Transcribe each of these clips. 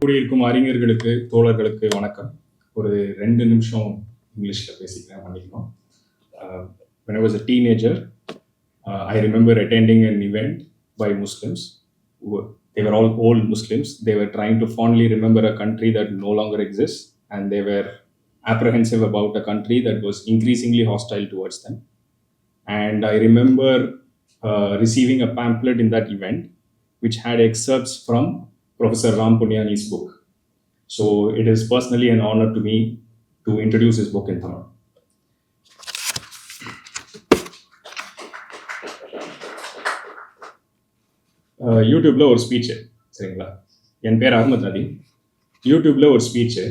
கூடியிருக்கும் அறிஞர்களுக்கு தோழர்களுக்கு வணக்கம் ஒரு ரெண்டு நிமிஷம் இங்கிலீஷில் பேசிக்கிறேன் பண்ணிக்கணும் Uh, when I was a teenager, uh, I remember attending an event by Muslims. who were- They were all old Muslims. They were trying to fondly remember a country that no longer exists, and they were apprehensive about a country that was increasingly hostile towards them. And I remember uh, receiving a pamphlet in that event, which had excerpts from Professor Ram Punyani's book. So it is personally an honor to me to introduce his book in Tamil. Uh, யூடியூப்பில் ஒரு speech சரிங்களா? என் பேர் அகமது நதி யூடியூப்பில் ஒரு speech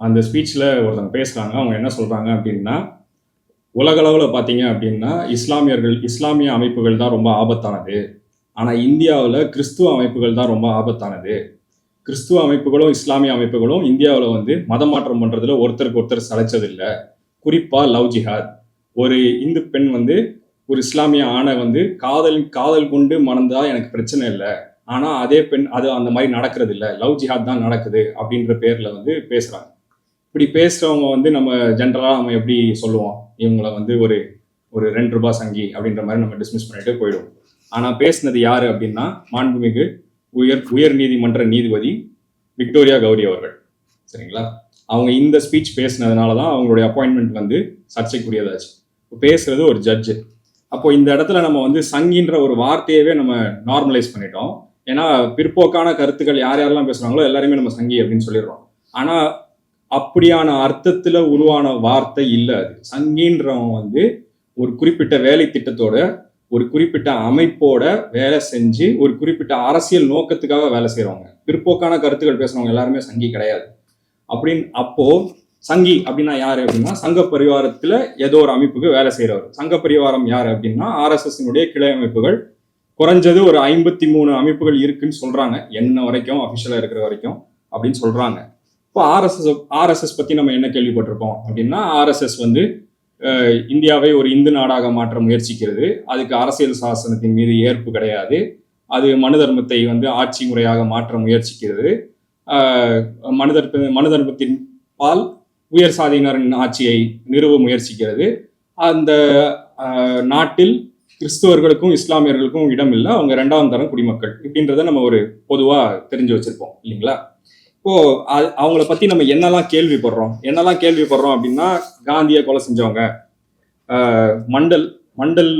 அந்த ஸ்பீச்சில் ஒருத்தவங்க பேசுகிறாங்க அவங்க என்ன சொல்கிறாங்க அப்படின்னா உலகளவில் பார்த்தீங்க அப்படின்னா இஸ்லாமியர்கள் இஸ்லாமிய அமைப்புகள் தான் ரொம்ப ஆபத்தானது. ஆனால் இந்தியாவில் கிறிஸ்துவ அமைப்புகள் தான் ரொம்ப ஆபத்தானது. கிறிஸ்துவ அமைப்புகளும் இஸ்லாமிய அமைப்புகளும் இந்தியாவில் வந்து மதம் மாற்றம் பண்ணுறதுல ஒருத்தருக்கு ஒருத்தர் சளைச்சதில்லை. குறிப்பாக லவ் ஜிஹாத். ஒரு இந்து பெண் வந்து ஒரு இஸ்லாமிய ஆணை வந்து காதல் காதல் கொண்டு மணந்தா எனக்கு பிரச்சனை இல்லை. ஆனால் அதே பெண் அது அந்த மாதிரி நடக்கிறது இல்லை லவ் ஜிஹாத் தான் நடக்குது அப்படின்ற பேரில் வந்து பேசுகிறாங்க இப்படி பேசுகிறவங்க வந்து நம்ம ஜென்ரலாக நம்ம எப்படி சொல்லுவோம்? இவங்களை வந்து ஒரு ஒரு ரெண்டு ரூபாய் சங்கி அப்படின்ற மாதிரி நம்ம டிஸ்மிஸ் பண்ணிட்டு போயிடுவோம். ஆனால் பேசுனது யார் அப்படின்னா மாண்புமிகு உயர் உயர் நீதிமன்ற நீதிபதி விக்டோரியா கௌரி அவர்கள். சரிங்களா? அவங்க இந்த ஸ்பீச் பேசுனதுனால தான் அவங்களுடைய அப்பாயின்மெண்ட் வந்து சர்ச்சைக்குரியதாச்சு. இப்போ பேசுறது ஒரு ஜட்ஜு அப்போ இந்த இடத்துல நம்ம வந்து சங்கின்ற ஒரு வார்த்தையவே நம்ம நார்மலைஸ் பண்ணிட்டோம். ஏன்னா பிற்போக்கான கருத்துக்கள் யார் யாரெல்லாம் பேசுறாங்களோ எல்லாருமே நம்ம சங்கி அப்படின்னு சொல்லிடுறோம். ஆனா அப்படியான அர்த்தத்துல உருவான வார்த்தை இல்லை அது. சங்கின்றவன் வந்து ஒரு குறிப்பிட்ட வேலை திட்டத்தோட ஒரு குறிப்பிட்ட அமைப்போட வேலை செஞ்சு ஒரு குறிப்பிட்ட அரசியல் நோக்கத்துக்காக வேலை செய்றவங்க. பிற்போக்கான கருத்துக்கள் பேசுறவங்க எல்லாருமே சங்கி கிடையாது. அப்படின்னு அப்போ சங்கி அப்படின்னா யாரு அப்படின்னா சங்க பரிவாரத்துல ஏதோ ஒரு அமைப்புக்கு வேலை செய்யறவர் சங்க பரிவாரம் யாரு அப்படின்னா ஆர்எஸ்எஸ்னுடைய கிளை அமைப்புகள். குறைஞ்சது ஒரு ஐம்பத்தி மூணு அமைப்புகள் இருக்குன்னு சொல்றாங்க. என்ன வரைக்கும் அபிஷியலா இருக்கிற வரைக்கும் அப்படின்னு சொல்றாங்க. இப்போ ஆர்எஸ்எஸ் ஆர்எஸ்எஸ் பத்தி நம்ம என்ன கேள்விப்பட்டிருப்போம் அப்படின்னா ஆர்எஸ்எஸ் வந்து இந்தியாவை ஒரு இந்து நாடாக மாற்ற முயற்சிக்கிறது. அதுக்கு அரசியல் சாசனத்தின் மீது ஏற்பு கிடையாது. அது மனு தர்மத்தை வந்து ஆட்சி முறையாக மாற்ற முயற்சிக்கிறது. மனு தர்ம மனு தர்மத்தின் பால் உயர் சாதியினரின் ஆட்சியை நிறுவ முயற்சிக்கிறது. அந்த நாட்டில் கிறிஸ்துவர்களுக்கும் இஸ்லாமியர்களுக்கும் இடம் இல்லை அவங்க ரெண்டாம் தரம் குடிமக்கள். இப்படின்றத நம்ம ஒரு பொதுவாக தெரிஞ்சு வச்சிருப்போம். இல்லைங்களா? இப்போ அது- அவங்கள பத்தி நம்ம என்னெல்லாம் கேள்விப்படுறோம்? என்னெல்லாம் கேள்விப்படுறோம் அப்படின்னா காந்தியை கொலை செஞ்சவங்க மண்டல் மண்டல்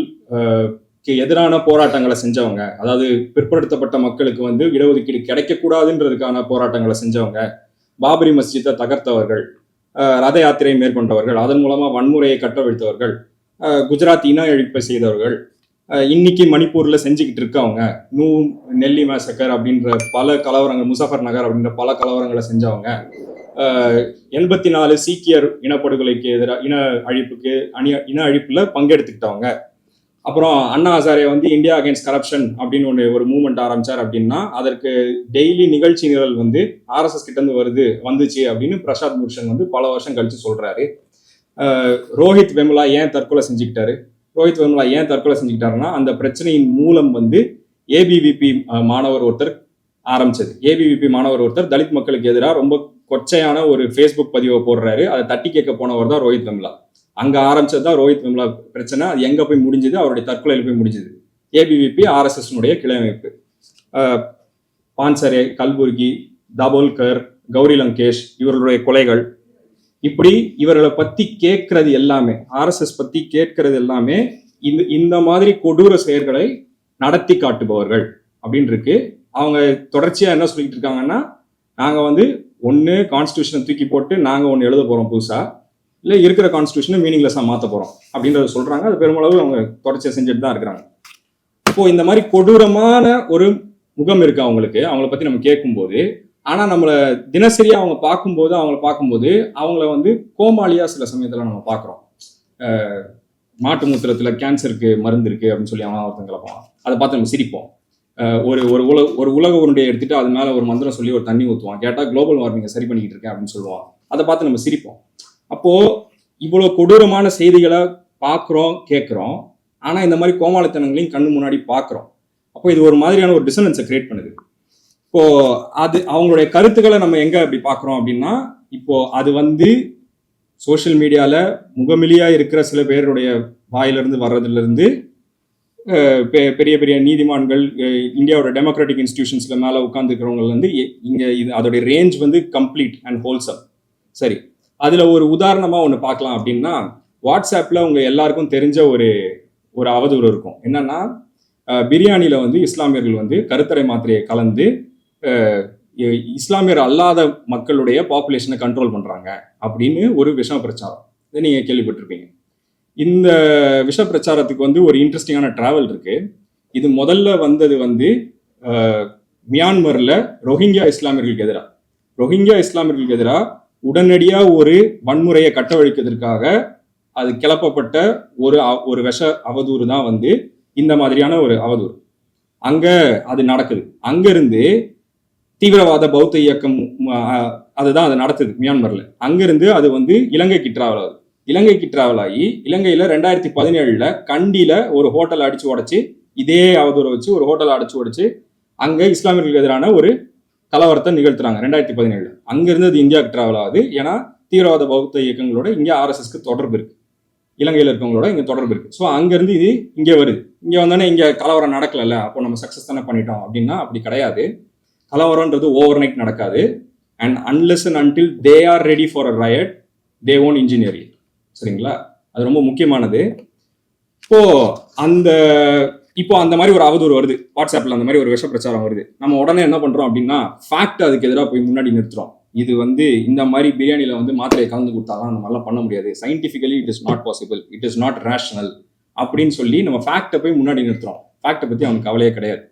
எதிரான போராட்டங்களை செஞ்சவங்க அதாவது பிற்படுத்தப்பட்ட மக்களுக்கு வந்து இடஒதுக்கீடு கிடைக்கக்கூடாதுன்றதுக்கான போராட்டங்களை செஞ்சவங்க பாபரி மஸ்ஜித்தை தகர்த்தவர்கள் ரத யாத்திரை மேற்கொண்டவர்கள் அதன் மூலமா வன்முறையை கட்டவிழ்த்தவர்கள் குஜராத் இன அழிப்பை செய்தவர்கள் இன்னைக்கு மணிப்பூர்ல செஞ்சுக்கிட்டு இருக்கவங்க நூ நெல்லி மேசக்கர் அப்படின்ற பல கலவரங்கள் முசாஃபர் நகர் அப்படின்ற பல கலவரங்களை செஞ்சவங்க எண்பத்தி நாலு சீக்கியர் இனப்படுகொலைக்கு எதிராக இன அழிப்புக்கு அணி இன அழிப்புல பங்கெடுத்துக்கிட்டவங்க. அப்புறம் அண்ணா ஹசாரே வந்து இந்தியா அகைன்ஸ்ட் கரப்ஷன் அப்படின்னு ஒன்று ஒரு மூவ்மெண்ட் ஆரம்பிச்சார் அப்படின்னா அதற்கு டெய்லி நிகழ்ச்சி நிரல் வந்து ஆர்எஸ்எஸ் கிட்டேருந்து வருது வந்துச்சு அப்படின்னு பிரசாத் பூஷன் வந்து பல வருஷம் கழிச்சு சொல்றாரு. ரோஹித் வெமுலா ஏன் தற்கொலை செஞ்சுக்கிட்டாரு? ரோஹித் வர்மலா ஏன் தற்கொலை செஞ்சுக்கிட்டாருன்னா அந்த பிரச்சனையின் மூலம் வந்து ஏபிவிபி மாணவர் ஒருத்தர் ஆரம்பிச்சது. ஏபிவிபி மாணவர் ஒருத்தர் தலித் மக்களுக்கு எதிராக ரொம்ப கொச்சையான ஒரு ஃபேஸ்புக் பதிவை போடுறாரு. அதை தட்டி கேட்க போனவர் தான் ரோஹித் வெம்லா. அங்க ஆரம்பிச்சது தான் ரோஹித் வெம்லா பிரச்சனை. அது எங்க போய் முடிஞ்சது? அவருடைய தற்கொலையில் போய் முடிஞ்சது. ஏபிவிபி ஆர்எஸ்எஸ்னுடைய கிளை அமைப்பு. பான்சரே கல்புர்கி தபோல்கர் கௌரி லங்கேஷ் இவர்களுடைய கொலைகள் இப்படி இவர்களை பத்தி கேட்கறது எல்லாமே ஆர்எஸ்எஸ் பத்தி கேட்கறது எல்லாமே இந்த இந்த மாதிரி கொடூர செயல்களை நடத்தி காட்டுபவர்கள் அப்படின்னு இருக்கு. அவங்க தொடர்ச்சியா என்ன சொல்லிட்டு இருக்காங்கன்னா நாங்க வந்து ஒன்று கான்ஸ்டியூஷனை தூக்கி போட்டு நாங்க ஒன்று எழுத போறோம் புதுசா இல்ல இருக்கிற கான்ஸ்டியூஷனை மீனிங்லெஸ்ஸா மாத்த போறோம் அப்படின்றத சொல்றாங்க. அது பெருமளவு அவங்க தொடர்ச்சியா செஞ்சுட்டு தான் இருக்கிறாங்க. இப்போ இந்த மாதிரி கொடூரமான ஒரு முகம் இருக்கு அவங்களுக்கு. அவங்கள பத்தி நம்ம கேட்கும்போது ஆனா நம்மளை தினசரி அவங்க பார்க்கும்போது அவங்கள பார்க்கும்போது அவங்கள வந்து கோமாளியா சில சமயத்துல நம்ம பார்க்குறோம். மாட்டு மூத்திரத்துல கேன்சருக்கு மருந்து இருக்கு அப்படின்னு சொல்லி அவன் ஒருத்தன் கிளப்பான் அதை பார்த்து நம்ம சிரிப்போம். ஒரு ஒரு உலக ஒரு உலக உருண்டையை எடுத்துட்டு அது மேல ஒரு மந்திரம் சொல்லி ஒரு தண்ணி ஊற்றுவான் கேட்டா குளோபல் வார்மிங்கை சரி பண்ணிக்கிட்டு இருக்கேன் அப்படின்னு சொல்லுவான். அதை பார்த்து நம்ம சிரிப்போம். அப்போ இவ்வளவு கொடூரமான செய்திகளை பார்க்குறோம் கேட்குறோம். ஆனா இந்த மாதிரி கோமாளித்தனங்களையும் கண்ணு முன்னாடி பார்க்குறோம். அப்போ இது ஒரு மாதிரியான ஒரு டிசனன்ஸை கிரியேட் பண்ணுது. இப்போ அது அவங்களுடைய கருத்துக்களை நம்ம எங்க அப்படி பார்க்குறோம் அப்படின்னா இப்போ அது வந்து சோஷியல் மீடியால முகமிலியா இருக்கிற சில பேருடைய வாயிலிருந்து வர்றதுல இருந்து பெ- பெரிய பெரிய நீதிமான்கள் இந்தியாவோட டெமோக்ராட்டிக் இன்ஸ்டிடியூஷன்ஸ்ல மேல உட்கார்ந்துருக்கிறவங்க வந்து எ- இங்க இது அதோடைய ரேஞ்ச் வந்து கம்ப்ளீட் அண்ட் ஹோல்சம் சரி. அதுல ஒரு உதாரணமா ஒன்று பார்க்கலாம் அப்படின்னா வாட்ஸ்அப்ல உங்க எல்லாருக்கும் தெரிஞ்ச ஒரு ஒரு அவதூறு இருக்கும். என்னன்னா பிரியாணியில வந்து இஸ்லாமியர்கள் வந்து கருத்தரை மாத்திரையை கலந்து இஸ்லாமியர் அல்லாத மக்களுடைய பாப்புலேஷனை கண்ட்ரோல் பண்ணுறாங்க அப்படின்னு ஒரு விஷ பிரச்சாரம் இதை நீங்கள் கேள்விப்பட்டிருப்பீங்க. இந்த விஷ பிரச்சாரத்துக்கு வந்து ஒரு இன்ட்ரெஸ்டிங்கான டிராவல் இருக்கு. இது முதல்ல வந்தது வந்து மியான்மரில் ரொஹிங்கியா ரோஹிங்கியா இஸ்லாமியர்களுக்கு எதிராக ரோஹிங்கியா இஸ்லாமியர்களுக்கு எதிராக உடனடியாக ஒரு வன்முறையை கட்டவழிக்கிறதுக்காக அது கிளப்பப்பட்ட ஒரு ஒரு விஷ அவதூறு தான் வந்து இந்த மாதிரியான ஒரு அவதூறு. அங்கே அது நடக்குது. அங்கேருந்து தீவிரவாத பௌத்த இயக்கம் அதுதான் அது நடத்துது மியான்மர்ல. அங்கிருந்து அது வந்து இலங்கைக்கு டிராவல் ஆகுது. இலங்கைக்கு டிராவல் ஆகி இலங்கையில ரெண்டாயிரத்தி பதினேழுல கண்டியில ஒரு ஹோட்டல் அடிச்சு உடைச்சு இதே அவதூறை வச்சு ஒரு ஹோட்டல் அடிச்சு உடைச்சு அங்க இஸ்லாமியர்களுக்கு எதிரான ஒரு கலவரத்தை நிகழ்த்துறாங்க ரெண்டாயிரத்தி பதினேழுல. அங்கிருந்து அது இந்தியாவுக்கு டிராவல் ஆகுது. ஏன்னா தீவிரவாத பௌத்த இயக்கங்களோட இங்கே ஆர்எஸ்எஸ்க்கு தொடர்பு இருக்கு. இலங்கையில இருக்கவங்களோட இங்க தொடர்பு இருக்கு. ஸோ அங்கிருந்து இது இங்கே வருது. இங்க வந்தோடனே இங்க கலவரம் நடக்கலல்ல. அப்போ நம்ம சக்சஸ் தானே பண்ணிட்டோம். அப்படின்னா அப்படி கிடையாது. கலவரம்ன்றது ஓவர் நைட் நடக்காது. And unless and until they are ready for a riot they own engineering சரிங்களா? அது ரொம்ப முக்கியமானது. இப்போ அந்த இப்போ அந்த மாதிரி ஒரு அவதூறு வருது. வாட்ஸ்அப்பில் அந்த மாதிரி ஒரு விஷ பிரச்சாரம் வருது. நம்ம உடனே என்ன பண்றோம் அப்படின்னா ஃபேக்ட் அதுக்கு எதிராக போய் முன்னாடி நிறுத்துறோம். இது வந்து இந்த மாதிரி பிரியாணியில் வந்து மாத்திரையை கலந்து கொடுத்தாலாம் அந்த மாதிரிலாம் பண்ண முடியாது. Scientifically it is not possible it is not rational அப்படின்னு சொல்லி நம்ம ஃபேக்டை போய் முன்னாடி நிறுத்துறோம். ஃபேக்டை பத்தி அவனுக்கு கவலையே கிடையாது.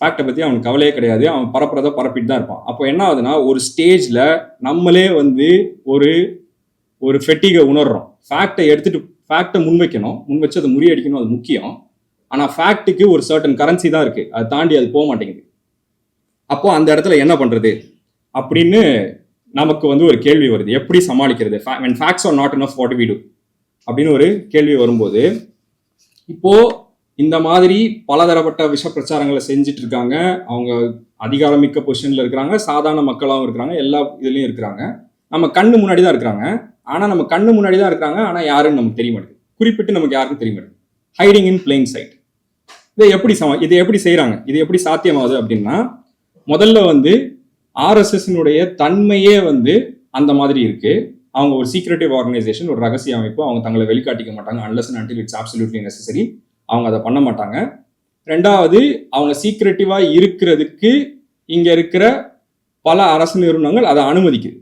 ஃபேக்டை பற்றி அவனுக்கு கவலையே கிடையாது. அவன் பரப்புறத பரப்பிட்டு தான் இருப்பான். அப்போ என்ன ஆகுதுன்னா ஒரு ஸ்டேஜில் நம்மளே வந்து ஒரு ஒரு ஃபெட்டிகை உணர்றோம். ஃபேக்டை எடுத்துட்டு ஃபேக்டை முன்வைக்கணும். முன் வச்சு அதை முறியடிக்கணும் அது முக்கியம். ஆனால் ஃபேக்ட்டுக்கு ஒரு சர்டன் கரன்சி தான் இருக்குது அதை தாண்டி அது போக மாட்டேங்குது. அப்போ அந்த இடத்துல என்ன பண்ணுறது அப்படின்னு நமக்கு வந்து ஒரு கேள்வி வருது. எப்படி சமாளிக்கிறது? When facts are not enough what வீடு அப்படின்னு ஒரு கேள்வி வரும்போது இப்போது இந்த மாதிரி பலதரப்பட்ட விஷ பிரச்சாரங்களை செஞ்சுட்டு இருக்காங்க அவங்க அதிகாரமிக்க பொசிஷன்ல இருக்கிறாங்க. சாதாரண மக்களாகவும் இருக்கிறாங்க. எல்லா இதுலயும் இருக்கிறாங்க. நம்ம கண்ணு முன்னாடி தான் இருக்கிறாங்க. ஆனா நம்ம கண்ணு முன்னாடி தான் இருக்கிறாங்க. ஆனா யாருன்னு நமக்கு தெரிய மாட்டேங்குது குறிப்பிட்டு நமக்கு யாருக்கும் தெரிய மாட்டேங்குது ஹைடிங் இன் பிளெயின் சைட் இதை எப்படி சம இதை எப்படி செய்கிறாங்க இது எப்படி சாத்தியமாகுது அப்படின்னா முதல்ல வந்து ஆர்எஸ்எஸ்னுடைய தன்மையே வந்து அந்த மாதிரி இருக்கு. அவங்க ஒரு சீக்ரெட்டிவ் ஆர்கனைசேஷன் ஒரு ரகசிய அமைப்பு. அவங்க தங்களை வெளிக்காட்டிக்க மாட்டாங்க. Unless until it's absolutely necessary அவங்க அதை பண்ண மாட்டாங்க. ரெண்டாவது அவங்க சீக்ரெட்டிவாக இருக்கிறதுக்கு இங்கே இருக்கிற பல அரசு நிறுவனங்கள் அதை அனுமதிக்குது.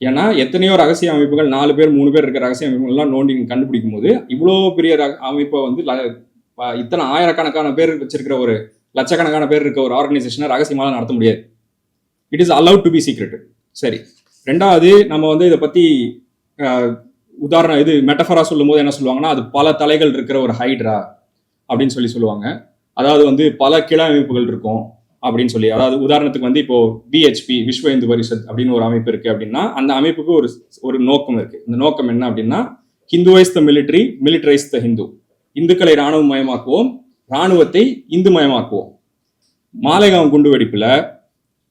ஏன்னா எத்தனையோ ரகசிய அமைப்புகள் நாலு பேர் மூணு பேர் இருக்கிற ரகசிய அமைப்புகள்லாம் நோண்டி கண்டுபிடிக்கும் போது இவ்வளோ பெரிய ரக- அமைப்பை வந்து இத்தனை ஆயிரக்கணக்கான பேர் வச்சிருக்கிற ஒரு லட்சக்கணக்கான பேர் இருக்க ஒரு ஆர்கனைசேஷனை ரகசியமாக நடத்த முடியாது. It is allowed to be secret சரி. ரெண்டாவது நம்ம வந்து இதை பற்றி உதாரணம் இது மெட்டஃபரா சொல்லும்போது என்ன சொல்லுவாங்கன்னா அது பல தலைகள் இருக்கிற ஒரு ஹைட்ரா அப்படின்னு சொல்லி சொல்லுவாங்க. அதாவது வந்து பல கிளை அமைப்புகள் இருக்கும் அப்படின்னு சொல்லி. அதாவது உதாரணத்துக்கு வந்து இப்போ பிஹெச்பி விஸ்வ இந்து பரிஷத் அப்படின்னு ஒரு அமைப்பு இருக்கு அப்படின்னா அந்த அமைப்புக்கு ஒரு ஒரு நோக்கம் இருக்கு. இந்த நோக்கம் என்ன அப்படின்னா Hinduise the military militarise the Hindu இந்துக்களை இராணுவ மயமாக்குவோம் இராணுவத்தை இந்து மயமாக்குவோம் மாலைகாம் குண்டுவெடிப்புல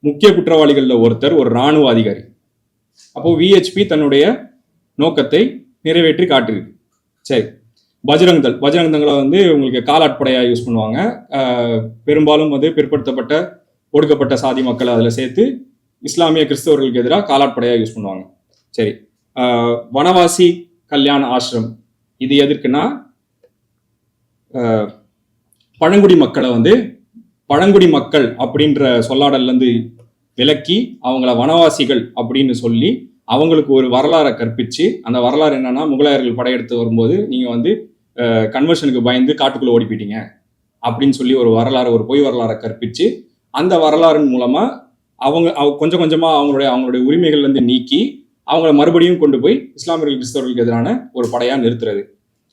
முக்கிய குற்றவாளிகளில் ஒருத்தர் ஒரு இராணுவ அதிகாரி. அப்போ விஹெச்பி தன்னுடைய நோக்கத்தை நிறைவேற்றி காட்டிருக்கு சரி. பஜ்ரங் தள் பஜ்ரங் தங்களை வந்து உங்களுக்கு காலாட்படையாக யூஸ் பண்ணுவாங்க பெரும்பாலும் வந்து பிற்படுத்தப்பட்ட ஒடுக்கப்பட்ட சாதி மக்களை அதில் சேர்த்து இஸ்லாமிய கிறிஸ்தவர்களுக்கு எதிராக காலாட்படையாக யூஸ் பண்ணுவாங்க. சரி. வனவாசி கல்யாண ஆசிரம். இது எதற்குன்னா பழங்குடி மக்களை வந்து பழங்குடி மக்கள் அப்படின்ற சொல்லாடல்லேருந்து விலக்கி அவங்கள வனவாசிகள் அப்படின்னு சொல்லி அவங்களுக்கு ஒரு வரலாறை கற்பிச்சு அந்த வரலாறு என்னன்னா முகலாயர்கள் படையெடுத்து வரும்போது நீங்க வந்து கன்வர்ஷனுக்கு பயந்து காட்டுக்குள்ள ஓடி போயிட்டீங்க அப்படின்னு சொல்லி ஒரு வரலாறு ஒரு பொய் வரலாறை கற்பிச்சு அந்த வரலாறின் மூலமா அவங்க அவங்க கொஞ்சம் கொஞ்சமா அவங்களுடைய அவங்களுடைய உரிமைகள்லேருந்து நீக்கி அவங்கள மறுபடியும் கொண்டு போய் இஸ்லாமியர்கள் கிறிஸ்தவர்களுக்கு எதிரான ஒரு படையா நிறுத்துறது.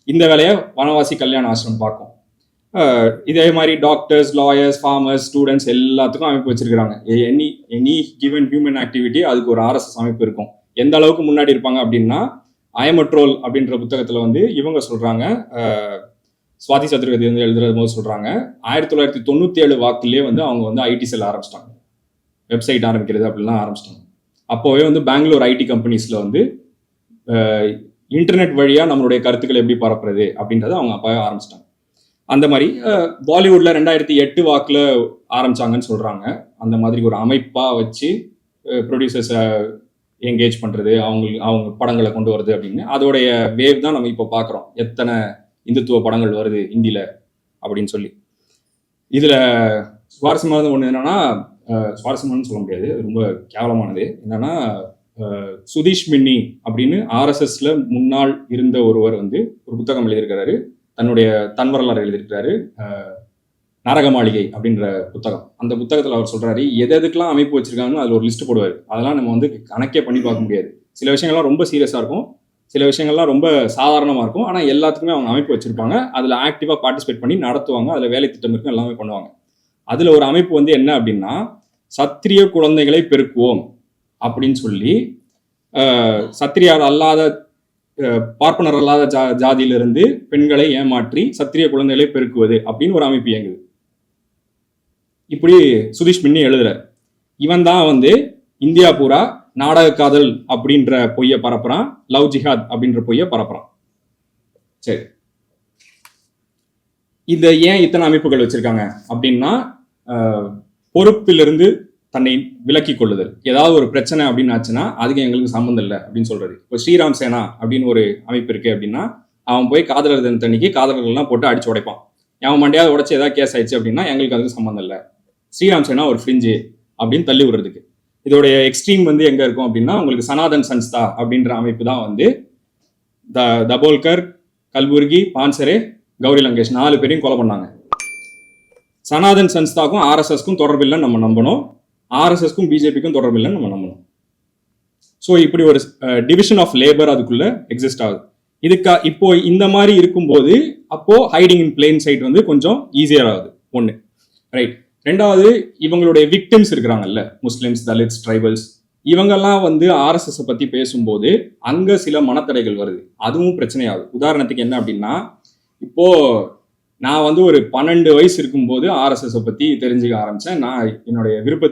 இந்த வேலையை வனவாசி கல்யாண ஆசிரம் பார்க்கும். இதே மாதிரி டாக்டர்ஸ் லாயர்ஸ் ஃபார்மர்ஸ் ஸ்டூடெண்ட்ஸ் எல்லாத்துக்கும் அமைப்பு வச்சிருக்காங்க any any given human activity அதுக்கு ஒரு ஆர்எஸ்எஸ் அமைப்பு இருக்கும். எந்த அளவுக்கு முன்னாடி இருப்பாங்க அப்படின்னா அயமட்ரோல் அப்படின்ற புத்தகத்தில் வந்து இவங்க சொல்கிறாங்க சுவாதி சதுர்கதி வந்து எழுதுறது போது சொல்கிறாங்க ஆயிரத்தி தொள்ளாயிரத்தி தொண்ணூற்றி ஏழு வாக்குலேயே வந்து அவங்க வந்து ஐடி செல் ஆரம்பிச்சிட்டாங்க. வெப்சைட் ஆரம்பிக்கிறது அப்படிலாம் ஆரம்பிச்சிட்டாங்க. அப்போவே வந்து பெங்களூர் ஐடி கம்பெனிஸில் வந்து இன்டர்நெட் வழியாக நம்மளுடைய கருத்துக்களை எப்படி பரப்புறது அப்படின்றத அவங்க அப்போவே ஆரம்பிச்சிட்டாங்க. அந்த மாதிரி பாலிவுட்ல ரெண்டாயிரத்தி எட்டு வாக்கில் ஆரம்பிச்சாங்கன்னு சொல்கிறாங்க அந்த மாதிரி ஒரு அமைப்பாக வச்சு ப்ரொடியூசர்ஸை என்கேஜ் பண்ணுறது அவங்க அவங்க படங்களை கொண்டு வருது அப்படின்னு. அதோடைய வேவ் தான் நம்ம இப்போ பார்க்குறோம் எத்தனை இந்துத்துவ படங்கள் வருது ஹிந்தியில் அப்படின்னு சொல்லி. இதில் சுவாரஸ்யமானது ஒன்று என்னென்னா சுவாரஸ்யமானு சொல்ல முடியாது. ரொம்ப கேவலமானது. என்னென்னா சுதீஷ் மின்னி அப்படின்னு ஆர்எஸ்எஸ்ல முன்னாள் இருந்த ஒருவர் வந்து ஒரு புத்தகம் எழுதியிருக்கிறாரு. தன்னுடைய தன் வரலாறு எழுதியிருக்கிறாரு. அஹ், நரக மாளிகை அப்படின்ற புத்தகம். அந்த புத்தகத்தில் அவர் சொல்கிறாரு எது எதுக்கெல்லாம் அமைப்பு வச்சிருக்காங்கன்னு அதில் ஒரு லிஸ்ட் போடுவார். அதெல்லாம் நம்ம வந்து கணக்கே பண்ணி பார்க்க முடியாது. சில விஷயங்கள்லாம் ரொம்ப சீரியஸாக இருக்கும். சில விஷயங்கள்லாம் ரொம்ப சாதாரணமாக இருக்கும். ஆனால் எல்லாத்துக்குமே அவங்க அமைப்பு வச்சிருப்பாங்க. அதில் ஆக்டிவாக பார்ட்டிசிபேட் பண்ணி நடத்துவாங்க. அதில் வேலை திட்டம் இருக்கும் எல்லாமே பண்ணுவாங்க. அதில் ஒரு அமைப்பு வந்து என்ன அப்படின்னா சத்திரிய குழந்தைகளை பெருக்குவோம் அப்படின்னு சொல்லி சத்திரியார் அல்லாத பார்ப்பனர் அல்லாத ஜா ஜாதியிலிருந்து பெண்களை ஏமாற்றி சத்திரிய குழந்தைகளை பெருக்குவது அப்படின்னு ஒரு அமைப்பு இயங்குது. இப்படி சுதீஷ் மின்னி எழுதுறார் இவன் தான் வந்து இந்தியா பூரா நாடக காதல் அப்படின்ற பொய்யை பரப்புறான் லவ் ஜிஹாத் அப்படின்ற பொய்யை பரப்புறான். சரி. இதை ஏன் இத்தனை அமைப்புகள் வச்சிருக்காங்க அப்படின்னா பொறுப்பிலிருந்து தன்னை விலக்கி கொள்ளுதல். ஏதாவது ஒரு பிரச்சனை அப்படின்னு ஆச்சுன்னா அதுக்கு எங்களுக்கு சம்மந்தம் இல்லை அப்படின்னு சொல்றது. இப்போ ஸ்ரீராம் சேனா அப்படின்னு ஒரு அமைப்பு இருக்கு அப்படின்னா அவன் போய் காதலர் தினத்தன்னைக்கு காதலர்கள்லாம் போட்டு அடிச்சு உடைப்பான். அவன் மண்டையாவது உடைச்சு ஏதாவது கேஸ் ஆயிடுச்சு அப்படின்னா எங்களுக்கு அதுக்கு சம்மந்தம் இல்லை. ஸ்ரீராம் சேனா ஒரு ஃப்ரிஞ்சு அப்படின்னு தள்ளி விடுறதுக்கு. இதோடைய எக்ஸ்ட்ரீம் வந்து எங்க இருக்கும் அப்படின்னா உங்களுக்கு சனாதன் சன்ஸ்தா அப்படின்ற அமைப்பு தான் வந்து த தபோல்கர் கல்புர்கி பான்சரே கௌரி லங்கேஷ் நாலு பேரையும் கொலை பண்ணாங்க. சனாதன் சன்ஸ்தாக்கும் ஆர்எஸ்எஸ்க்கும் தொடர்பில்லைன்னு நம்ம நம்பணும். ஆர்எஸ்எஸ்க்கும் பிஜேபிக்கும் தொடர்பில்லைன்னு நம்ம நம்பணும். ஸோ இப்படி ஒரு டிவிஷன் ஆஃப் லேபர் அதுக்குள்ள எக்ஸிஸ்ட் ஆகுது. இதுக்கா இப்போ இந்த மாதிரி இருக்கும்போது அப்போ ஹைடிங் இன் பிளெயின் சைட் வந்து கொஞ்சம் ஈஸியர் ஆகுது. ஒன்று ரைட் ரெண்டாவது இவங்களுடைய விக்டிம்ஸ் இருக்கிறாங்கல்ல முஸ்லிம்ஸ் தலித்ஸ் ட்ரைபல்ஸ் இவங்கெல்லாம் வந்து ஆர்எஸ்எஸ் பத்தி பேசும்போது அங்க சில மனத்தடைகள் வருது. அதுவும் பிரச்சனையாகுது. உதாரணத்துக்கு என்ன அப்படின்னா இப்போ நான் வந்து ஒரு பன்னெண்டு வயசு இருக்கும்போது ஆர்எஸ்எஸ் பத்தி தெரிஞ்சுக்க ஆரம்பிச்சேன். நான் என்னுடைய விருப்ப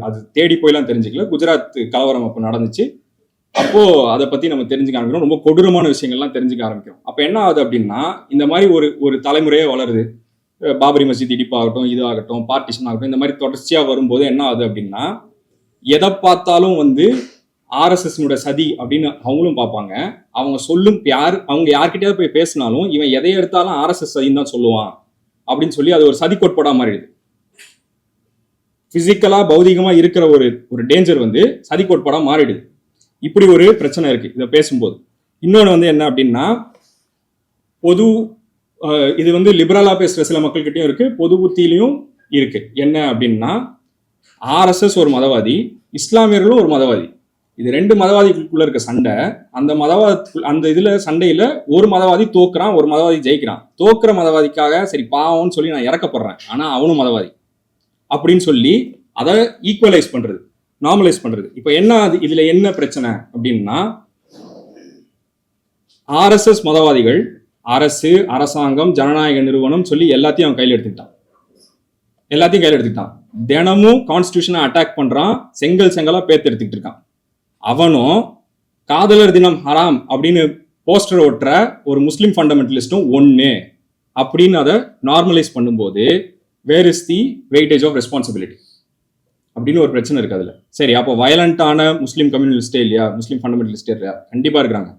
அது தேடி போயெல்லாம் தெரிஞ்சுக்கல. குஜராத் கலவரம் அப்போ நடந்துச்சு. அப்போ அதை பத்தி நம்ம தெரிஞ்சுக்க ஆரம்பிக்கிறோம். ரொம்ப கொடூரமான விஷயங்கள்லாம் தெரிஞ்சுக்க ஆரம்பிக்கிறோம். அப்போ என்ன ஆகுது அப்படின்னா இந்த மாதிரி ஒரு ஒரு தலைமுறையே வளருது. பாபரி மசித் இடிப்பாகட்டும் இதாகட்டும் பார்ட்டிஷன் ஆகட்டும் இந்த மாதிரி தொடர்ச்சியா வரும்போது என்ன ஆகுது அப்படின்னா எதை பார்த்தாலும் வந்து ஆர்எஸ்எஸ்னுடைய சதி அப்படின்னு அவங்களும் பார்ப்பாங்க. அவங்க சொல்லும் யார் அவங்க யார்கிட்டயாவது போய் பேசினாலும் இவன் எதை எடுத்தாலும் ஆர்எஸ்எஸ் சதின்னு தான் சொல்லுவான் அப்படின்னு சொல்லி அது ஒரு சதி கோட்பாடா மாறிடுது. பிசிக்கலா பௌதிகமா இருக்கிற ஒரு ஒரு டேஞ்சர் வந்து சதி கோட்பாடா மாறிடுது. இப்படி ஒரு பிரச்சனை இருக்கு இதை பேசும்போது. இன்னொன்று வந்து என்ன அப்படின்னா பொது இது வந்து லிபரலா பேசுற சில மக்கள்கிட்டயும் இருக்கு. பொது புத்தியிலையும் இருக்கு. என்ன அப்படின்னா ஆர்எஸ்எஸ் ஒரு மதவாதி இஸ்லாமியர்களும் ஒரு மதவாதி. இது ரெண்டு மதவாதிக்குள்ள இருக்க சண்டை. அந்த மதவாத அந்த இதுல சண்டையில ஒரு மதவாதி தோக்குறான் ஒரு மதவாதி ஜெயிக்கிறான். தோக்குற மதவாதிக்காக சரி பாவம்னு சொல்லி நான் இறக்கப்படுறேன் ஆனா அவனும் மதவாதி. அப்படின்னு சொல்லி அதை ஈக்குவலைஸ் பண்றது நார்மலைஸ் பண்றது. இப்போ என்ன அது இதுல என்ன பிரச்சனை அப்படின்னா ஆர்எஸ்எஸ் மதவாதிகள் அரசு அரசாங்கம் ஜனநாயக நிறுவனம் சொல்லி எல்லாத்தையும் அவன் கையில் எடுத்துக்கிட்டான். எல்லாத்தையும் கையில் எடுத்துக்கிட்டான். தினமும் கான்ஸ்டியூஷனை அட்டாக் பண்றான். செங்கல் செங்கலா பேத்து எடுத்துக்கிட்டு இருக்கான். அவனும் காதலர் தினம் ஹராம் அப்படின்னு போஸ்டர் ஒட்டுற ஒரு முஸ்லீம் ஃபண்டமெண்டலிஸ்டும் ஒன்று அப்படின்னு அதை நார்மலைஸ் பண்ணும்போது where is the weightage of responsibility அப்படின்னு ஒரு பிரச்சனை இருக்குது அதில். சரி அப்போ வயலண்டான முஸ்லீம் கம்யூனிஸ்டே இல்லையா? முஸ்லீம் ஃபண்டமெண்டலிஸ்டே இல்லையா? கண்டிப்பாக இருக்கிறாங்க.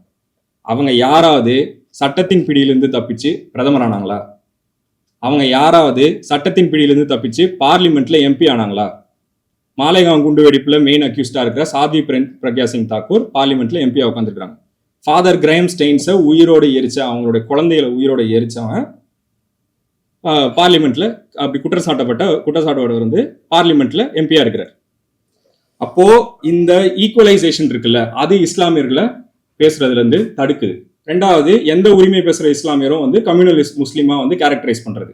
அவங்க யாராவது சட்டத்தின் பிடியிலிருந்து தப்பிச்சு பிரதமர் ஆனாங்களா அவங்க யாராவது சட்டத்தின் பிடியிலிருந்து தப்பிச்சு பார்லிமெண்ட்ல எம்பி ஆனாங்களா? மாலேகாம் குண்டு வெடிப்புல மெயின் அக்யூஸ்டா இருக்கிற சாத்வி பிரக்யா சிங் தாக்கூர் பார்லிமெண்ட்ல எம்பியா உட்காந்துருக்காங்க ஃபாதர் கிரைம் ஸ்டெயின்ஸை உயிரோடு எரிச்ச அவங்களுடைய குழந்தைகளை உயிரோடு எரிச்சவன் ஆஹ், பார்லிமெண்ட்ல அப்படி குற்றச்சாட்டப்பட்ட குற்றச்சாட்டோட வந்து பார்லிமெண்ட்ல எம்பியா இருக்கிறார். அப்போ இந்த ஈக்குவலைசேஷன் இருக்குல்ல அது இஸ்லாமியர்களை பேசுறதுல இருந்து தடுக்குது. ரெண்டாவது எந்த உரிமை பேசுகிற இஸ்லாமியரும் வந்து கம்யூனலிஸ்ட் முஸ்லீமாக வந்து கேரக்டரைஸ் பண்ணுறது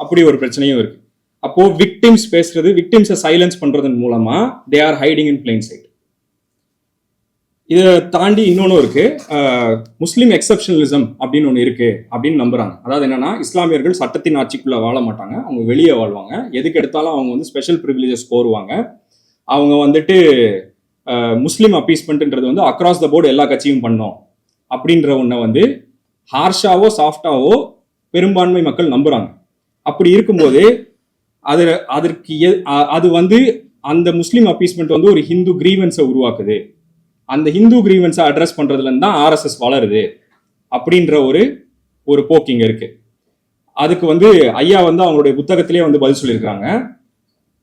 அப்படி ஒரு பிரச்சனையும் இருக்குது அப்போது விக்டிம்ஸ் பேசுறது விக்டிம்ஸை சைலன்ஸ் பண்ணுறதன் மூலமாக they are hiding in plain sight இதை தாண்டி இன்னொன்று இருக்குது முஸ்லீம் எக்ஸப்ஷனலிசம் அப்படின்னு ஒன்று இருக்குது அப்படின்னு நம்புகிறாங்க அதாவது என்னென்னா இஸ்லாமியர்கள் சட்டத்தின் ஆட்சிக்குள்ளே வாழ மாட்டாங்க. அவங்க வெளியே வாழ்வாங்க. எதுக்கு எடுத்தாலும் அவங்க வந்து ஸ்பெஷல் ப்ரிவிலேஜஸ் கோருவாங்க. அவங்க வந்துட்டு முஸ்லீம் அப்பீஸ்மெண்ட்ன்றது வந்து அக்ராஸ் த போர்டு எல்லா கட்சியும் பண்ணோம். அப்படின்ற ஒன்றை வந்து ஹார்ஷாவோ சாஃப்டாவோ பெரும்பான்மை மக்கள் நம்புகிறாங்க அப்படி இருக்கும்போது அது அதற்கு எ- அது வந்து அந்த முஸ்லீம் அப்பீஸ்மெண்ட் வந்து ஒரு ஹிந்து கிரீவன்ஸை உருவாக்குது. அந்த ஹிந்து கிரீவன்ஸை அட்ரஸ் பண்ணுறதுலேருந்து தான் ஆர்எஸ்எஸ் வளருது அப்படின்ற ஒரு ஒரு போக்கிங் இருக்குது அதுக்கு வந்து ஐயா வந்து அவங்களுடைய புத்தகத்திலே வந்து பதில் சொல்லியிருக்காங்க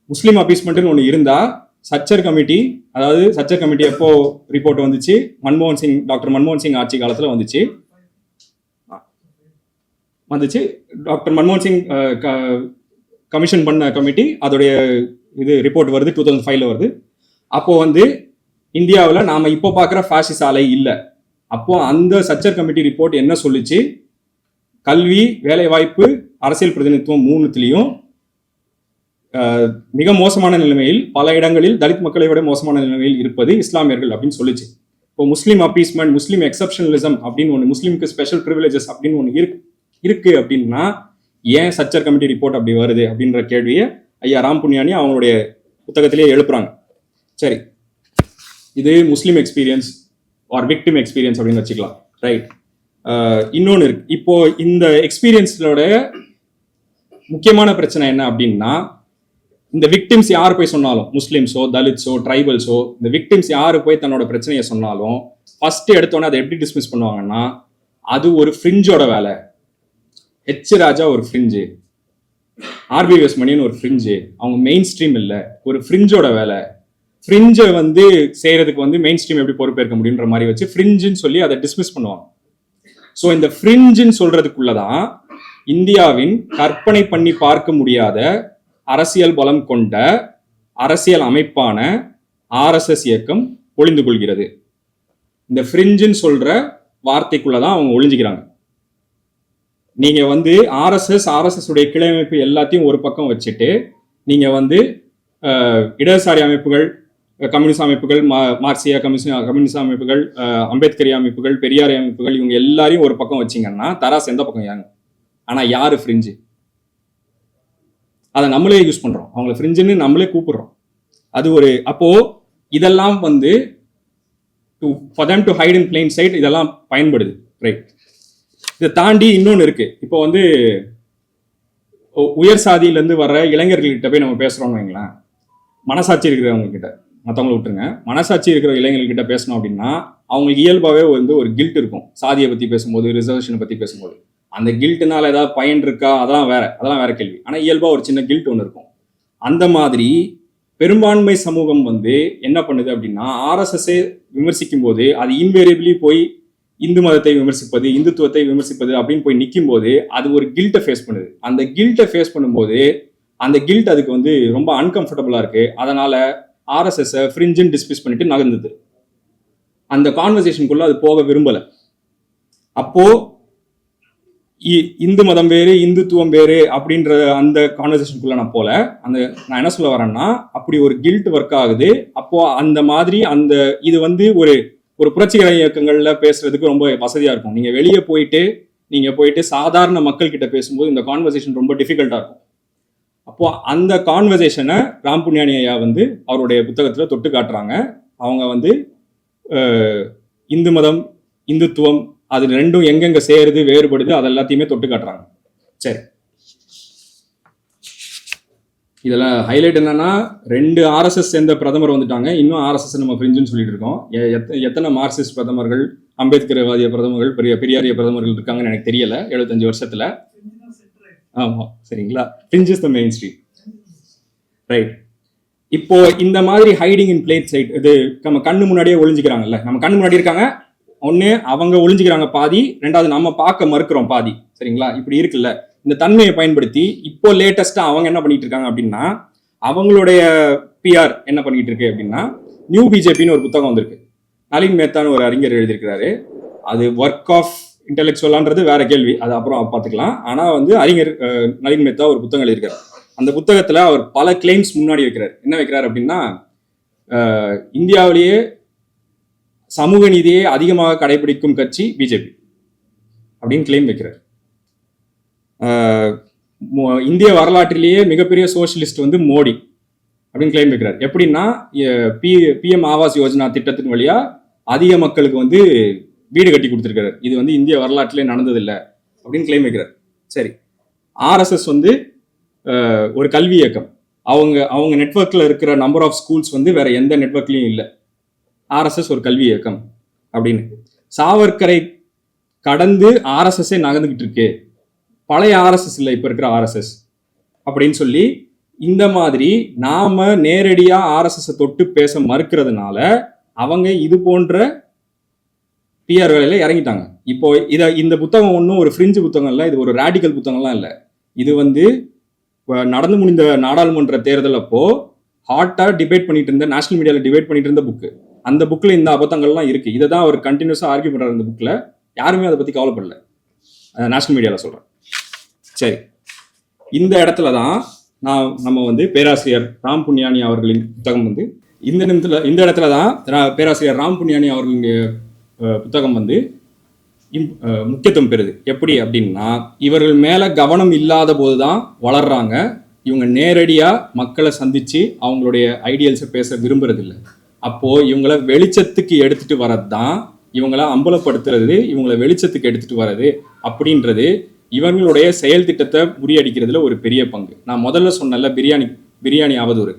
முஸ்லீம் அப்பீஸ்மெண்ட்டுன்னு ஒன்று இருந்தால் சச்சர் கமிட்டி அதாவது சச்சர் கமிட்டி எப்போ ரிப்போர்ட் வந்துச்சு? மன்மோகன் சிங் டாக்டர் மன்மோகன் சிங் ஆட்சி காலத்தில் வந்துச்சு. வந்துச்சு. டாக்டர் மன்மோகன் சிங் கமிஷன் பண்ண கமிட்டி அதோடைய இது ரிப்போர்ட் வருது டூ தௌசண்ட் ஃபைவ்ல வருது. அப்போ வந்து இந்தியாவில் நாம இப்போ பார்க்குற ஃபேஷிஸ் ஆலை இல்லை. அப்போ அந்த சச்சர் கமிட்டி ரிப்போர்ட் என்ன சொல்லுச்சு? கல்வி வேலைவாய்ப்பு அரசியல் பிரதிநிதித்துவம் மூணுத்துலேயும் மிக மோசமான நிலைமையில் பல இடங்களில் தலித் மக்களை விட மோசமான நிலைமையில் இருப்பது இஸ்லாமியர்கள் அப்படின்னு சொல்லிச்சு. இப்போ முஸ்லீம் அப்பீஸ்மெண்ட் முஸ்லீம் எக்ஸப்ஷனலிசம் அப்படின்னு ஒன்று முஸ்லீமுக்கு ஸ்பெஷல் ப்ரிவிலேஜஸ் அப்படின்னு ஒன்று இருக்கு இருக்கு அப்படின்னா ஏன் சச்சர் கமிட்டி ரிப்போர்ட் அப்படி வருது அப்படின்ற கேள்வியை ஐயா ராம் புண்ணியானி அவங்களுடைய புத்தகத்திலேயே எழுப்புறாங்க. சரி இது Muslim experience or victim experience அப்படின்னு வச்சுக்கலாம். ரைட் இன்னொன்று இருக்கு. இப்போ இந்த எக்ஸ்பீரியன்ஸோட முக்கியமான பிரச்சனை என்ன அப்படின்னா இந்த விக்டிம்ஸ் யார் போய் சொன்னாலும் முஸ்லீம்ஸோ தலித்ஸோ ட்ரைபல்ஸோ இந்த விக்டிம்ஸ் யார் போய் தன்னோட பிரச்சனையை சொன்னாலும் ஃபர்ஸ்ட் எடுத்தோன்னே அதை எப்படி டிஸ்மிஸ் பண்ணுவாங்கன்னா அது ஒரு ஃப்ரிஞ்சோட வேலை. ஹெச் ராஜா ஒரு ஃப்ரிஞ்சு ஆர்பிஎஸ் மணின்னு ஒரு ஃப்ரிஞ்சு அவங்க மெயின் ஸ்ட்ரீம் இல்லை. ஒரு ஃப்ரிஞ்சோட வேலை. ஃப்ரிஞ்சை வந்து செய்யறதுக்கு வந்து மெயின் ஸ்ட்ரீம் எப்படி பொறுப்பேற்க முடியுன்ற மாதிரி வச்சு ஃப்ரிஞ்சுன்னு சொல்லி அதை டிஸ்மிஸ் பண்ணுவாங்க. ஸோ இந்த ஃப்ரிஞ்சுன்னு சொல்றதுக்குள்ளதான் இந்தியாவின் கற்பனை பண்ணி பார்க்க முடியாத அரசியல் பலம் கொண்ட அரசியல் அமைப்பான ஆர்எஸ்எஸ் இயக்கம் ஒளிந்து கொள்கிறது. இந்த ஃப்ரிஞ்சுன்னு சொல்ற வார்த்தைக்குள்ளதான் அவங்க ஒளிஞ்சுக்கிறாங்க. நீங்க வந்து ஆர்எஸ்எஸ் ஆர்எஸ்எஸ் உடைய கிளை அமைப்பு எல்லாத்தையும் ஒரு பக்கம் வச்சுட்டு நீங்க வந்து இடதுசாரி அமைப்புகள் கம்யூனிஸ்ட் அமைப்புகள் மா- மார்க்சிய கம்யூனிஸ்ட் கம்யூனிஸ்ட் அமைப்புகள் அம்பேத்கரி அமைப்புகள் பெரியாரி அமைப்புகள் இவங்க எல்லாரையும் ஒரு பக்கம் வச்சீங்கன்னா தராஸ் எந்த பக்கம் யாங்க ஆனா யாரு ஃப்ரிஞ்சு அதை நம்மளே யூஸ் பண்ணுறோம் அவங்கள ஃப்ரிஞ்சுன்னு நம்மளே கூப்பிடுறோம். அது ஒரு அப்போது இதெல்லாம் வந்து to for them to hide in plain sight இதெல்லாம் பயன்படுது. ரைட் இதை தாண்டி இன்னொன்று இருக்குது இப்போ வந்து உயர் சாதியிலேருந்து வர்ற இளைஞர்கள்கிட்ட போய் நம்ம பேசுகிறோம்னு வைங்களேன். மனசாட்சி இருக்கிறவங்க கிட்ட. மற்றவங்கள விட்டுருங்க. மனசாட்சி இருக்கிற இளைஞர்கள்கிட்ட பேசணும் அப்படின்னா அவங்களுக்கு இயல்பாகவே வந்து ஒரு கில்ட் இருக்கும். சாதியை பற்றி பேசும்போது ரிசர்வேஷனை பற்றி பேசும்போது. அந்த கில்ட்டுனால ஏதாவது பயன் இருக்கா? அதெல்லாம் வேற. அதெல்லாம் வேற கேள்வி. ஆனால் இயல்பாக ஒரு சின்ன கில்ட் ஒன்று இருக்கும். அந்த மாதிரி பெரும்பான்மை சமூகம் வந்து என்ன பண்ணுது அப்படின்னா ஆர்எஸ்எஸ்ஸே விமர்சிக்கும் போது அது இன்வேரியபிளி போய் இந்து மதத்தை விமர்சிப்பது இந்துத்துவத்தை விமர்சிப்பது அப்படின்னு போய் நிற்கும் போது அது ஒரு கில்ட்டை ஃபேஸ் பண்ணுது. அந்த கில்ட்டை ஃபேஸ் பண்ணும்போது அந்த கில்ட் அதுக்கு வந்து ரொம்ப அன்கம்ஃபர்டபுளாக இருக்கு. அதனால ஆர்எஸ்எஸ்ஸை ஃப்ரிஞ்சுன்னு டிஸ்மிஸ் பண்ணிட்டு நகர்ந்தது. அந்த கான்வர்சேஷனுக்குள்ள அது போக விரும்பலை. அப்போது இந்து மதம் வேறு இந்துத்துவம் வேறு அப்படின்ற அந்த கான்வர்சேஷனுக்குள்ள நான் போல. அந்த நான் என்ன சொல்ல வரேன்னா அப்படி ஒரு கில்ட் ஒர்க் ஆகுது. அப்போ அந்த மாதிரி அந்த இது வந்து ஒரு ஒரு புரட்சிகர இயக்கங்கள்ல பேசுறதுக்கு ரொம்ப வசதியா இருக்கும். நீங்க வெளியே போயிட்டு நீங்க போயிட்டு சாதாரண மக்கள் கிட்ட பேசும்போது இந்த கான்வர்சேஷன் ரொம்ப டிஃபிகல்ட்டா இருக்கும். அப்போ அந்த கான்வர்சேஷனை ராம் புண்ணியானி ஐயா வந்து அவருடைய புத்தகத்துல தொட்டு காட்டுறாங்க. அவங்க வந்து இந்து மதம் இந்துத்துவம் அது ரெண்டும் எங்கெங்க சேருது வேறுபடுது அது எல்லாத்தையுமே தொட்டு காட்டுறாங்க. சரி. இதெல்லாம் ஹைலைட் என்னன்னா ரெண்டு ஆர்எஸ்எஸ் சேர்ந்த பிரதமர் வந்துட்டாங்க. இன்னும் ஆர்எஸ்எஸ் நம்ம ஃப்ரிஞ்சுன்னு சொல்லிட்டு இருக்கோம். எத்தனை மார்க்சிஸ்ட் பிரதமர்கள் அம்பேத்கர்வாதிய பிரதமர்கள் பெரிய பெரியாரிய பிரதமர்கள் இருக்காங்கன்னு எனக்கு தெரியல எழுபத்தஞ்சு வருஷத்துல. ஆமாம் சரிங்களா? Fringe is the main street right இப்போ இந்த மாதிரி ஹைடிங் இன் பிளேட் சைட் இது நம்ம கண்ணு முன்னாடியே ஒளிஞ்சிக்கிறாங்கல்ல நம்ம கண்ணு முன்னாடி இருக்காங்க ஒன்று அவங்க ஒளிஞ்சுக்கிறாங்க பாதி ரெண்டாவது நம்ம பார்க்க மறுக்கிறோம் பாதி. சரிங்களா? இப்படி இருக்குல்ல. இந்த தன்மையை பயன்படுத்தி இப்போ லேட்டஸ்டா அவங்க என்ன பண்ணிட்டு இருக்காங்க அப்படின்னா அவங்களுடைய பிஆர் என்ன பண்ணிட்டு இருக்கு அப்படின்னா நியூ பிஜேபின்னு ஒரு புத்தகம் வந்திருக்கு. நளின் மேத்தான்னு ஒரு அறிஞர் எழுதியிருக்கிறாரு. அது ஒர்க் ஆஃப் இன்டெலெக்சுவலான்றது வேற கேள்வி. அது அப்புறம் பார்த்துக்கலாம். ஆனா வந்து அறிஞர் நளின் மேத்தா ஒரு புத்தகம் எழுதியிருக்காரு அந்த புத்தகத்துல அவர் பல கிளைம்ஸ் முன்னாடி வைக்கிறார். என்ன வைக்கிறார் அப்படின்னா இந்தியாவிலேயே சமூக நீதியை அதிகமாக கடைபிடிக்கும் கட்சி பிஜேபி அப்படின்னு கிளைம் வைக்கிறார். மோ- இந்திய வரலாற்றிலேயே மிகப்பெரிய சோசியலிஸ்ட் வந்து மோடி அப்படின்னு கிளைம் வைக்கிறார். எப்படின்னா பி பிஎம் ஆவாஸ் யோஜனா திட்டத்தின் வழியா அதிக மக்களுக்கு வந்து வீடு கட்டி கொடுத்துருக்காரு இது வந்து இந்திய வரலாற்றிலே நடந்ததில்லை அப்படின்னு கிளைம் வைக்கிறார். சரி. ஆர்எஸ்எஸ் வந்து ஒரு கல்வி இயக்கம். அவங்க அவங்க நெட்வொர்க்கில் இருக்கிற நம்பர் ஆஃப் ஸ்கூல்ஸ் வந்து வேற எந்த நெட்ஒர்க்லையும் இல்லை. ஆர்எஸ்எஸ் ஒரு கல்வி இயக்கம் அப்படின்னு. சாவர்கரை கடந்து ஆர்எஸ்எஸ்ஸே நகர்ந்துக்கிட்டு இருக்கு. பழைய ஆர்எஸ்எஸ் இல்லை இப்போ இருக்கிற ஆர்எஸ்எஸ் அப்படின்னு சொல்லி இந்த மாதிரி நாம நேரடியாக ஆர்எஸ்எஸ் தொட்டு பேச மறுக்கிறதுனால அவங்க இது போன்ற பிஆர் வேலையில் இறங்கிட்டாங்க. இப்போ இதை இந்த புத்தகம் ஒன்றும் ஒரு ஃப்ரிஞ்சு புத்தகம் இல்லை இது ஒரு ரேடிக்கல் புத்தகம்லாம் இல்லை. இது வந்து நடந்து முடிந்த நாடாளுமன்ற தேர்தல் அப்போ ஹாட்டாக டிபேட் பண்ணிட்டு இருந்த நேஷனல் மீடியாவில் டிபேட் பண்ணிட்டு இருந்த புக்கு அந்த புக்ல இந்த அபத்தங்கள்லாம் இருக்கு. இதை தான் அவர் கண்டினியூஸா ஆர்கியூ பண்றாரு இந்த புக்ல யாருமே அதை பத்தி கவலைப்படல. நேஷனல் மீடியாவில் சொல்றேன். சரி. இந்த இடத்துல தான் நான் நம்ம வந்து பேராசிரியர் ராம் புண்ணியானி அவர்களின் புத்தகம் வந்து இந்த நிமிடத்தில் இந்த இடத்துல தான் பேராசிரியர் ராம் புண்ணியானி அவர்களின் புத்தகம் வந்து முக்கியத்துவம் பெறுது. எப்படி அப்படின்னா இவர்கள் மேல கவனம் இல்லாத போது தான் வளர்றாங்க. இவங்க நேரடியாக மக்களை சந்திச்சு அவங்களுடைய ஐடியல்ஸை பேச விரும்புறதில்லை. அப்போ இவங்கள வெளிச்சத்துக்கு எடுத்துட்டு வரது தான் இவங்கள அம்பலப்படுத்துறது இவங்கள வெளிச்சத்துக்கு எடுத்துட்டு வர்றது அப்படின்றது இவங்களுடைய செயல் திட்டத்தை முறியடிக்கிறதுல ஒரு பெரிய பங்கு. நான் முதல்ல சொன்னல பிரியாணி பிரியாணி அவதூறு.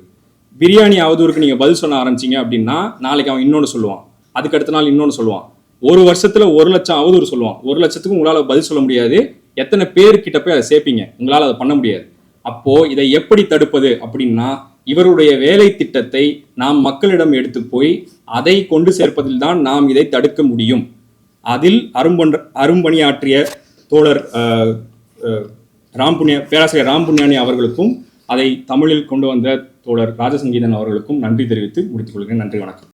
பிரியாணி அவதூறுக்கு நீங்க பதில் சொல்ல ஆரம்பிச்சீங்க அப்படின்னா நாளைக்கு அவன் இன்னொன்று சொல்லுவான். அதுக்கு அடுத்த நாள் இன்னொன்று சொல்லுவான். ஒரு வருஷத்துல ஒரு லட்சம் அவதூறு சொல்லுவான். ஒரு லட்சத்துக்கு உங்களால பதில் சொல்ல முடியாது. எத்தனை பேர்கிட்ட போய் அதை சேர்ப்பீங்க? உங்களால அதை பண்ண முடியாது. அப்போ இதை எப்படி தடுப்பது அப்படின்னா இவருடைய வேலை திட்டத்தை நாம் மக்களிடம் எடுத்து போய் அதை கொண்டு சேர்ப்பதில் தான் நாம் இதை தடுக்க முடியும். அதில் அரும்பொன்ற அரும்பணியாற்றிய தோழர் அஹ், பேராசிரியர் ராம்புண்ணியானி அவர்களுக்கும் அதை தமிழில் கொண்டு வந்த தோழர் ராஜசங்கீதன் அவர்களுக்கும் நன்றி தெரிவித்து முடித்துக் கொள்கிறேன். நன்றி வணக்கம்.